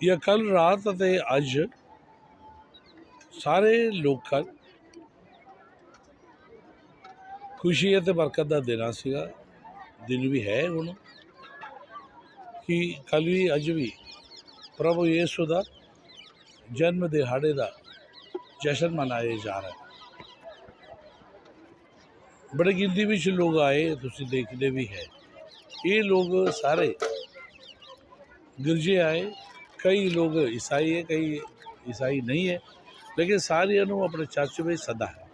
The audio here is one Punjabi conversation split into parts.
ਜਾਂ ਕੱਲ ਰਾਤ ਅਤੇ ਅੱਜ ਸਾਰੇ ਲੋਕਾਂ ਖੁਸ਼ੀ ਅਤੇ ਬਰਕਤ ਦਾ ਦਿਨ ਸੀਗਾ। ਦਿਨ ਵੀ ਹੈ ਹੁਣ ਕਿ ਕੱਲ ਵੀ, ਅੱਜ ਵੀ ਪ੍ਰਭੂ ਯੇਸੂ ਦਾ ਜਨਮ ਦਿਹਾੜੇ ਦਾ ਜਸ਼ਨ ਮਨਾਇਆ ਜਾ ਰਿਹਾ ਹੈ ਬੜੀ ਗਿਣਤੀ ਵਿੱਚ ਲੋਕ ਆਏ, ਤੁਸੀਂ ਦੇਖਦੇ ਵੀ ਹੈ। ਇਹ ਲੋਕ ਸਾਰੇ ਗਿਰਜੇ ਆਏ कई लोग ईसाई है, कई ईसाई नहीं है, लेकिन सारी अनु अपने चाचू में सदा है।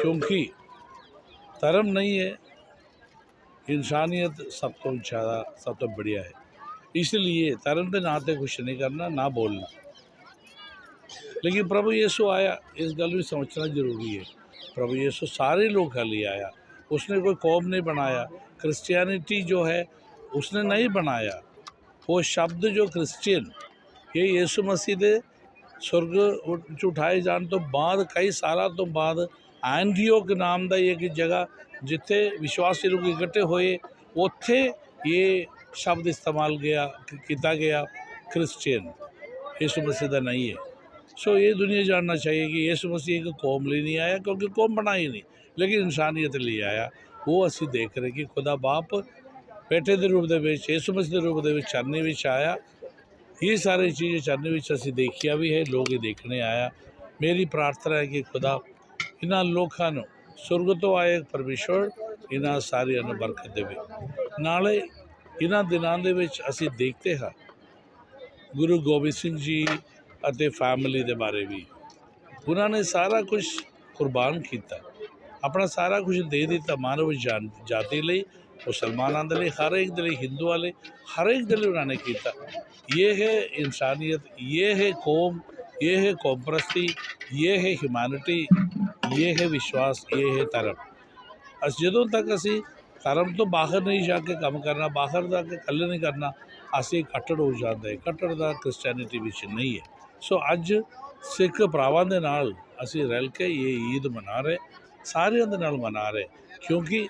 क्योंकि धर्म नहीं है, इंसानियत सब तो ज़्यादा, सब तो बढ़िया है। इसलिए धर्म के नाते तो कुछ नहीं करना, ना बोलना। लेकिन प्रभु यीशु आया, इस गल में समझना ज़रूरी है। प्रभु यीशु सारे लोग का लिए आया। उसने कोई कौम नहीं बनाया। क्रिश्चियनिटी जो है, उसने नहीं बनाया। वो शब्द जो क्रिश्चियन ये यीशु मसीह ਦੇ ਸੁਰਗ ਉੱਚ ਉਠਾਏ ਜਾਣ ਤੋਂ ਬਾਅਦ ਕਈ ਸਾਲਾਂ ਤੋਂ ਬਾਅਦ ਐਂਟੀਓਕ ਨਾਮ ਦਾ ਇੱਕ ਜਗ੍ਹਾ ਜਿੱਥੇ ਵਿਸ਼ਵਾਸੀ ਲੋਕ ਇਕੱਠੇ ਹੋਏ ਉੱਥੇ ਇਹ ਸ਼ਬਦ ਇਸਤੇਮਾਲ ਗਿਆ ਕੀਤਾ ਗਿਆ क्रिश्चियन यीशु मसीह ਦਾ ਨਹੀਂ ਹੈ सो ये दुनिया जानना चाहिए कि यीशु मसीह एक कौम लिए नहीं आया क्योंकि कौम बनाई नहीं लेकिन ਇਨਸਾਨੀਅਤ ਲਈ ਆਇਆ ਉਹ ਅਸੀਂ ਦੇਖ ਰਹੇ ਕਿ ਖੁਦਾ ਬਾਪ ਬੇਟੇ ਦੇ ਰੂਪ ਦੇ ਵਿੱਚ ਯਿਸੂ ਮਸੀਹ ਦੇ ਰੂਪ ਦੇ ਵਿੱਚ ਚਰਨੀ ਵਿੱਚ ਆਇਆ ਇਹ ਸਾਰੇ ਚੀਜ਼ ਚਰਨੀ ਵਿੱਚ ਅਸੀਂ ਦੇਖਿਆ ਵੀ ਹੈ, ਲੋਕ ਇਹ ਦੇਖਣੇ ਆਇਆ। ਮੇਰੀ ਪ੍ਰਾਰਥਨਾ ਹੈ ਕਿ ਖੁਦਾ ਇਹਨਾਂ ਲੋਕਾਂ ਨੂੰ ਸੁਰਗ ਤੋਂ ਆਏ ਪਰਮੇਸ਼ਵਰ ਇਹਨਾਂ ਸਾਰਿਆਂ ਨੂੰ ਬਰਕਤ ਦੇਵੇ। ਨਾਲੇ ਇਹਨਾਂ ਦਿਨਾਂ ਦੇ ਵਿੱਚ ਅਸੀਂ ਦੇਖਦੇ ਹਾਂ ਗੁਰੂ ਗੋਬਿੰਦ ਸਿੰਘ ਜੀ ਅਤੇ ਫੈਮਿਲੀ ਦੇ ਬਾਰੇ ਵੀ। ਉਹਨਾਂ ਨੇ ਸਾਰਾ ਕੁਝ ਕੁਰਬਾਨ ਕੀਤਾ। ਆਪਣਾ ਸਾਰਾ ਕੁਝ ਦੇ ਦਿੱਤਾ ਮਾਨਵ ਜਾਤੀ ਲਈ। ਮੁਸਲਮਾਨਾਂ ਦੇ ਲਈ ਹਰ ਇੱਕ ਦੇ ਲਈ ਹਿੰਦੂਆਂ ਲਈ ਹਰ ਇੱਕ ਦੇ ਲਈ ਉਹਨਾਂ ਨੇ ਕੀਤਾ ਇਹ ਹੈ ਇਨਸਾਨੀਅਤ ਇਹ ਹੈ ਕੌਮ ਇਹ ਹੈ ਕੌਮ ਪ੍ਰਸਤੀ ਇਹ ਹਿਊਮੈਨਿਟੀ ਇਹ ਵਿਸ਼ਵਾਸ ਇਹ ਹੈ ਧਰਮ ਅਸੀਂ ਜਦੋਂ ਤੱਕ ਅਸੀਂ ਧਰਮ ਤੋਂ ਬਾਹਰ ਨਹੀਂ ਜਾ ਕੇ ਕੰਮ ਕਰਨਾ ਬਾਹਰ ਜਾ ਕੇ ਇਕੱਲੇ ਨਹੀਂ ਕਰਨਾ ਅਸੀਂ ਕੱਟੜ ਹੋ ਜਾਂਦੇ ਕੱਟੜ ਦਾ ਕ੍ਰਿਸਚੀਅਨਿਟੀ ਵਿੱਚ ਨਹੀਂ ਹੈ ਸੋ ਅੱਜ ਸਿੱਖ ਭਰਾਵਾਂ ਦੇ ਨਾਲ ਅਸੀਂ ਰਲ ਕੇ ਇਹ ਈਦ ਮਨਾ ਰਹੇ ਸਾਰਿਆਂ ਦੇ ਨਾਲ ਮਨਾ ਰਹੇ ਕਿਉਂਕਿ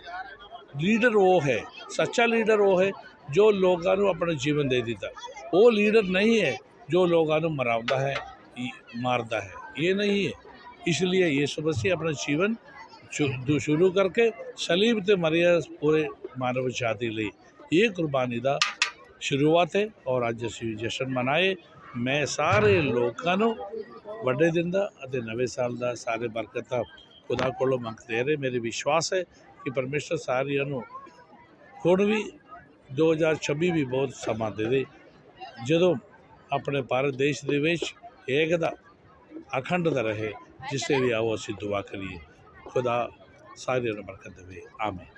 ਲੀਡਰ ਉਹ ਹੈ ਸੱਚਾ ਲੀਡਰ ਉਹ ਹੈ ਜੋ ਲੋਕਾਂ ਨੂੰ ਆਪਣਾ ਜੀਵਨ ਦੇ ਦਿੱਤਾ ਉਹ ਲੀਡਰ ਨਹੀਂ ਹੈ जो लोगों को मरावता है मारता है ये नहीं है इसलिए ये समस्या अपना जीवन शुरू करके सलीब तो मरिया पूरे मानव जाति ली ये कुर्बानी का शुरुआत है और अज असी जश्न मनाए मैं सारे लोगों वे दिन का नवे साल का सारे बरकत खुदा को मंगते रहे मेरे विश्वास है ਕਿ ਪਰਮੇਸ਼ਰ ਸਾਰਿਆਂ ਨੂੰ ਹੁਣ ਵੀ 2026 ਵੀ ਬਹੁਤ ਸਮਾਂ ਦੇ ਦੇ। ਜਦੋਂ ਆਪਣੇ ਭਾਰਤ ਦੇਸ਼ ਦੇ ਵਿੱਚ ਏਕਤਾ ਅਖੰਡਤਾ ਰਹੇ, ਜਿਸੇ ਵੀ ਆਓ, ਅਸੀਂ ਦੁਆ ਕਰੀਏ। ਖੁਦਾ ਸਾਰਿਆਂ ਨੂੰ ਬਰਕਤ ਦੇਵੇ। ਆਮੀਨ।